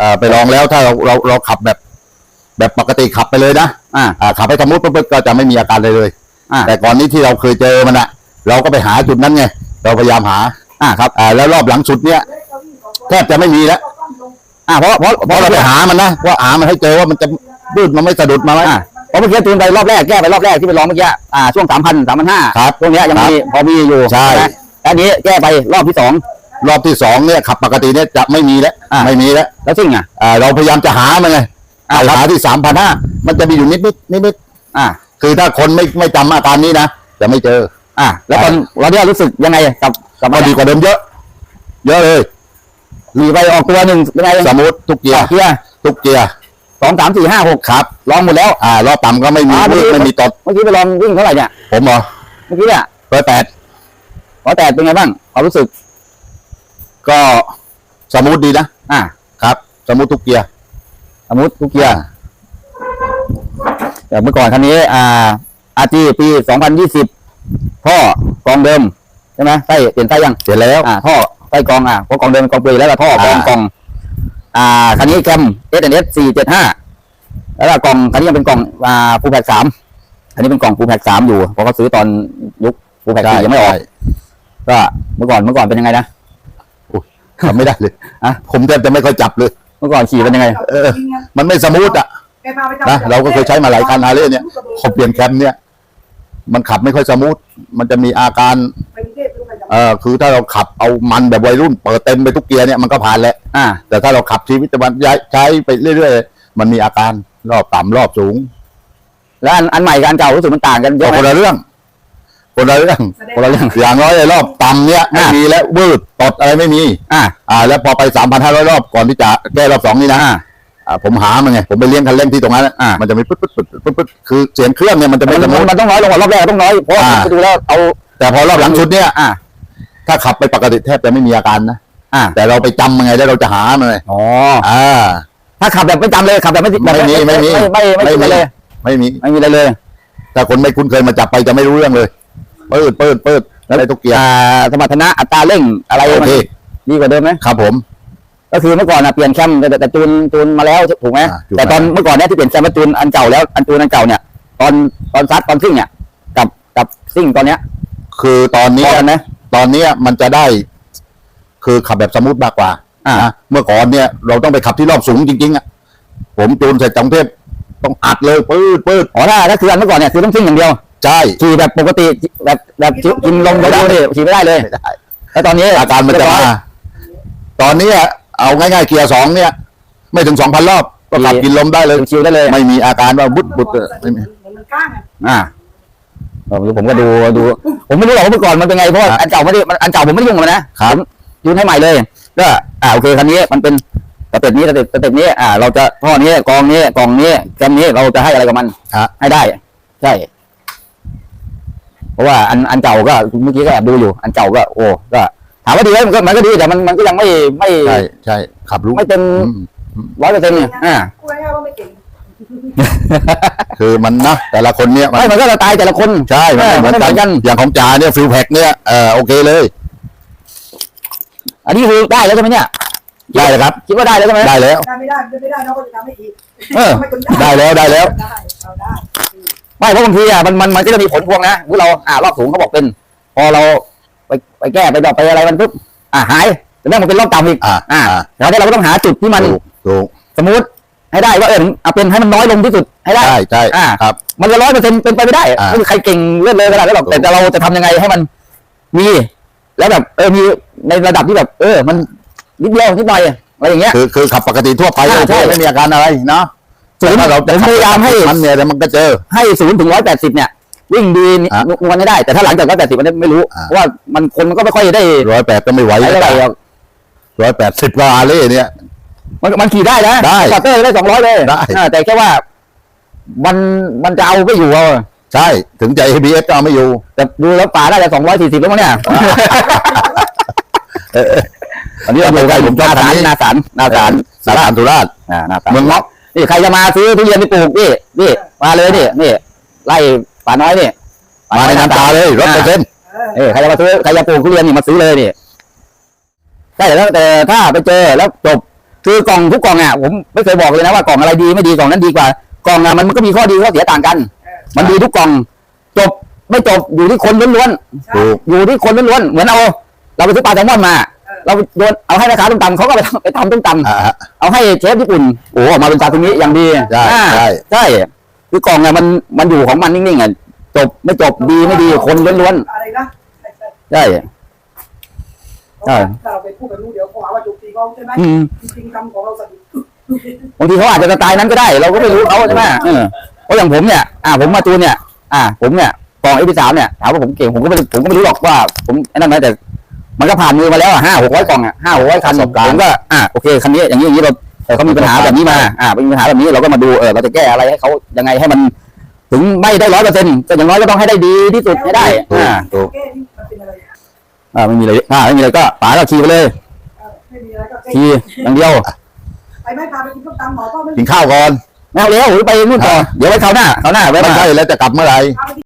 อ่าไปลองแล้วถ้าเราเราเราขับแบบ แบบปกติขับไปเลยนะอ่าอ่าขับไปสมมติปุ๊บก็จะไม่มีอาการเลยเลย อ่าแต่ก่อนนี้ที่เราเคยเจอมันอะเราก็ไปหาจุดนั้นไงเราพยายามหาอ่าครับอ่าแล้วรอบหลังสุดเนี้ยแทบจะไม่มีแล้วอ่าเพราะเพราะเพราะเราไปหามันนะว่าหามันให้เจอว่ามันจะดืดมันไม่สะดุดมาไหมอ่าเพราะเมื่อกี้จูนไปรอบแรกแก้ไปรอบแรกที่ไปลองเมื่อกี้อ่าช่วงสามพันสามพันห้าครับช่วงเนี้ยยังมีพอมีอยู่ใช่ไหมแล้วอันนี้แก้ไปรอบที่สอง รอบที่สองเนี่ยขับปกติเนี่ยจะไม่มีแล้วอ่า ไม่มีแล้วแล้วซิ่งอะ อ่าเราพยายามจะหามันไงอ่าไปหาที่สามพันห้ามันจะมีอยู่นิดนิดนิดนิดอ่า ๆคือถ้าคนไม่ไม่จำอาการนี้นะจะไม่เจอ อ่า แล้วตอนเราเนี่ยรู้สึกยังไงกับกับก็ดีกว่าเดิมเยอะ เยอะเลยหลีไปออกตัวหนึ่งเป็นไงสมมติทุกเกียต่อร์เกียร์ทุกเกียร์สองสามสี่ห้าหกครับ ลองหมดแล้ว อ่ารอบต่ำก็ไม่มีอ่ามืดไม่มีตดเมื่อกี้ไปลองวิ่งเท่าไหร่เนี่ย ผมเหรอเมื่อกี้เนี่ยร้อยแปดร้อยแปดเป็นไงบ้างความรู้สึก ก็สมูทดีนะ อ่าครับ สมูททุกเกียร์ สมมติทุกเกียร์เดี๋ยวเมื่อก่อนคันนี้ อ่า อาจีปีสองพันยี่สิบท่อกองเดิมใช่ไหมไส้เปลี่ยนไส้ยังเสร็จแล้ว อ่าท่อไส้กรองอะเพราะกรองเดิมกรองเปลือยแล้วก็ท่อกรองอ่ากรอง อ่าคันนี้แคม S N S สี่เจ็ดห้าแล้วก็กล่องคันนี้ยังเป็นกล่องอ่าฟูแพ็กสามอันนี้เป็นกล่องฟูแพ็กสามอยู่เพราะเขาซื้อตอนยุคฟูแพ็กสี่ยังไม่ออกใช่ก็เมื่อก่อนเมื่อก่อนเป็นยังไงนะ ทำไม่ได้เลยอะผมแทบจะไม่ค่อยจับเลย เมื่อก่อนขี่เป็นยังไง เออ มันไม่สมูทอะนะเราก็เคยใช้มาหลายคันฮาร์เลย์เนี่ยพอเปลี่ยนแคมเนี่ย มันขับไม่ค่อยสมูทมันจะมีอาการเออคือถ้าเราขับเอามันแบบวัยรุ่น เปิดเต็มไปทุกเกียร์เนี่ยมันก็ผ่านแล้วอ่าแต่ถ้าเราขับชีวิตประจำวันย้ายใช้ไปเรื่อยๆมันมีอาการรอบต่ำรอบสูง แล้วอันอันใหม่กับอันเก่ารู้สึกมันต่างกันเยก็อะไหม คนละเรื่อง คนละเรื่องคนละเรื่องอย่างน้อยไอ้รอบต่ำเนี่ยไม่อะมีแล้ววืดตดอะไรไม่มี อ่าอ่า แล้วพอไปสามพันห้าร้อยรอบก่อนที่จะแก้รอบสองนี่นะอ่าอ่าผมหามันไงผมไปเลี้ยงคันเร่งที่ตรงนั้นอะมันจะมีปึ๊ดปึ๊ดปึ๊ดปึ๊ดปึ๊ดคือเสียงเครื่องเนี่ยมันจะมัไม่นสมูทมันต้องน้อยลงกว่ารอบแรกต้องน้อยเพราะว่าอ่าไปดูแล้วเอา แต่พอรอบหลังสุดเนี่ยอ่าถ้าขับไปปกติแทบจะไม่มีอาการนะอ่าแต่เราไปจำมันไงแล้วเราจะหามันไงอ๋ออ่าถ้าขับแบบไม่จำเลยขับแบบไม่แบบไม่มีไม่มีไม่ไม่ไม่ไม่มีไม่เลย ไม่มีไม่มีอะไรเลยถ้าคนไม่คุ้นเคยมาจับไปจะไม่รู้เรื่องเลย เปิดเปิดเปิดอะไรทุกเกียร์ อ่าสมรรถนะอัตราเร่งอะไรโอมันเคดีกว่าเดิมไหมครับผม ก็คือเมื่อก่อนนะเปลี่ยนแคมแต่แต่แต่จูนจูนมาแล้วถูกไหมอ่าจูนแต่ตอนมาแล้ว เมื่อก่อนเนี้ยที่เปลี่ยนแคมมาจูนอันเก่าแล้วอันจูนอันเก่าเนี่ย ตอนตอนซัดตอนซิ่งเนี่ยกับกับซิ่งตอนเนี้ยคือตอนพนี้อกันไหม ตอนเนี้ยมันจะได้ คือขับแบบสมูทมากกว่าอ่านะเมื่อก่อนเนี่ย เราต้องไปขับที่รอบสูงจริง ๆอะผมจูนเสร็จจากกรุงเทพต้องอัดเลยปืดปืด อ๋อถ้าถ้าคืออันเมื่อก่อนเนี่ยคือต้องซิ่งอย่างเดียว ใช่ขี่แบบปกติแบบแบบกินลมไปดูดิขี่ไม่ได้เลยไม่ได้ แล้วตอนนี้อาการมันจะมา ตอนเนี้ยเอาง่ายๆเกียร์สองเนี่ย ไม่ถึงสองพันรอบก็ขับกินลมได้เลยชิวๆได้เลย ไม่มีอาการว่าบุดบุดไม่มีมันก้างอะอ่าผมผมก็ดูดู ผมไม่รู้หรอกว่าเมื่อก่อนมันเป็นไงเพราะว่าครับอันเก่าไม่ได้มันอันเก่าผมไม่ได้ยุ่งกับมันนะครับผมยูนให้ใหม่เลยก็อ่าโอเคคันนี้มันเป็นสเต็ปนี้สเต็ปสเต็ปนี้อ่า เราจะท่อนี้กองนี้กองนี้แกมนี้เราจะให้อะไรกับมันฮะให้ได้ใช่ เพราะว่าอันอันเก่าก็เมื่อกี้ก็แอบดูอยู่ อันเก่าก็โอ้ก็ถามว่าดีไหมมันก็มันก็ดีแต่มันมันก็ยังไม่ไม่ใช่ใช่ขับรู้ไม่เต็มอืมร้อยเปอร์เซ็นต์เนี่ยอ่ากูให้ว่าไม่เก่งคือมันนะแต่ละคนเนี่ยมันไม่มันก็จะตายแต่ละคนใช่มันไม่เหมือนไม่เหมือนกักันนอย่างของจ่าเนี่ยฟิลแพ็กเนี่ยเออโอเคเลย อันนี้คือได้แล้วใช่ไหมเนี่ยได้เลยครับ คิดว่าได้แล้วใช่ไหมได้แล้วได้ไม่ได้ไม่ได้น้องก็จะทำให้อีกเออได้แล้วได้แล้ว ได้เอาได้ไม่เพราะบางทีอะมันมันมันก็จะมีผลพวงนะสมมุติเราอ่ารอบสูงเขาบอกเป็น พอเราไปไปแก้ไปดอกไปอะไรมันปุ๊บอ่าหายแต่แม่งมันเป็นรอบต่ำอีกอ่าอ่าอ่าแล้วเนี่ยเราก็ต้องหาจุดที่มันถูกถูกสมมติให้ได้ว่าเออเอาเป็นให้มันน้อยลงที่สุดให้ได้ใช่ใช่อ่าครับ มันจะร้อยเปอร์เซ็นต์เป็นไปไม่ได้อ่าไม่มีใครเก่งเลื่อนเลยขนาดนั้นหรอกถูกแต่เราจะทำยังไงให้มันมี แล้วแบบเออมีในระดับที่แบบ เออ มันนิดเดียวนิดหน่อยอะไรอย่างเงี้ยคือคือขับปกติทั่วไปอ่าโอเคใช่ไม่มีอาการอะไรเนาะ ศูนย์แต่ถ้าเราผมพยายามให้ มันเนี่ยเดี๋ยวมันก็เจอ ให้ศูนย์ถึงร้อยแปดสิบเนี่ย วิ่งดีอะนวลให้ได้ แต่ถ้าหลังจากร้อยแปดสิบมันไม่รู้อะ เพราะว่ามันคนมันก็ไม่ค่อยได้ร้อยแปดก็ไม่ไหวอะไรหรอกร้อยแปดสิบว่าอาเล่เนี่ย มันมันขี่ได้นะได้สตาร์เตอร์ได้สองร้อยเลยได้ อ่าแต่แค่ว่า มันมันจะเอาไม่อยู่เอาใช่ ถึงใจ ABS ก็เอาไม่อยู่ แต่ดูแล้วป่าได้แต่สองร้อยสี่สิบแล้วมั้งเนี่ยอันนี้เราดูกันผมชอบนาคันสารนี้นาสารนาสารสารสุราษฎร์อ่านาสารเมืองเงาะ นี่ใครจะมาซื้อทุเรียนไปปลูกนี่นี่มาเลยนี่นี่ไล่ป่าน้อยนี่มาในน้ำตาเลยรถเปอร์เซ็นต์เออเออใครจะมาซื้อใครจะปลูกทุเรียนนี่มาซื้อเลยนี่ใช่แล้วแต่ถ้าไปเจอแล้วจบคือกล่องทุกกล่องอะผมไม่เคยบอกเลยนะว่ากล่องอะไรดีไม่ดีกล่องนั้นดีกว่ากล่องอะมันก็มีข้อดีข้อเสียต่างกัน มันดีทุกกล่อง จบไม่จบอยู่ที่คนล้วนใช่ถูกๆอยู่ที่คนล้วนๆเหมือนเอาเราไปซื้อปลาแซลมอนมา เราโยนเอาให้แม่ค้าต้มตำเขาก็ไปทำไปทำต้มตำอ่าฮะเอาให้เชฟญี่ปุ่นโอ้ออกมาเป็นซาซิมิอย่างดีใช่อ่าใช่ใช่คือกล่องอะมันมันอยู่ของมันนิ่งๆอะจบไม่จบดีไม่ดีคนล้วนอะไรนะๆใช่ใช่ถ้าเราไปพูดกันรู้เดี๋ยวเขาหาว่าโจมตีเขาใช่ไหมอืมจริงๆคำของเราสะดุดบางทีเขาอาจจะสไตล์นั้นก็ได้ เราก็ไม่รู้เขาใช่ไหมเออเพราะอย่างผมเนี่ยอ่าผมมาจูนเนี่ย อ่า ผมเนี่ยกองเอพีสามเนี่ยถามว่าผมเก่งผมก็ไม่ผมก็ไม่รู้หรอกว่า ผมไอ้นั่นไหมแต่ มันก็ผ่านมือมาแล้วอะห้าหกร้อยกล่องอะห้าหกร้อยคันประสบการณ์ ผมก็อ่าโอเคคันนี้อย่างนี้อย่างนี้เราเออเขามีปัญหาแบบนี้มาอ่ามีปัญหาแบบนี้เราก็มาดูเออเราจะแก้อะไรให้เขายังไงให้มัน ถึงไม่ได้ร้อยเปอร์เซ็นต์ก็อย่างน้อยก็ต้องให้ได้ดีที่สุดให้ได้ถูกอ่าถูกแก้นี่มันเป็นอะไรอ่าไม่มีอะไรอ่าไม่มีอะไรก็ป๋าก็ขี่ไปเลยเออไม่มีอะไรก็แก้ขี่อย่างเดียว ไปไหม่พาไปกินส้มตำหมอก็ไม่กินข้าวก่อนไม่เอาเร็วไปนู่นต่อเดี๋ยวไว้คราวหน้าคราวหน้าไว้ไม่มา ใช่แล้วจะกลับเมื่อไหร่ พาไป